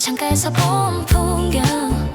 창가에서 본 풍경.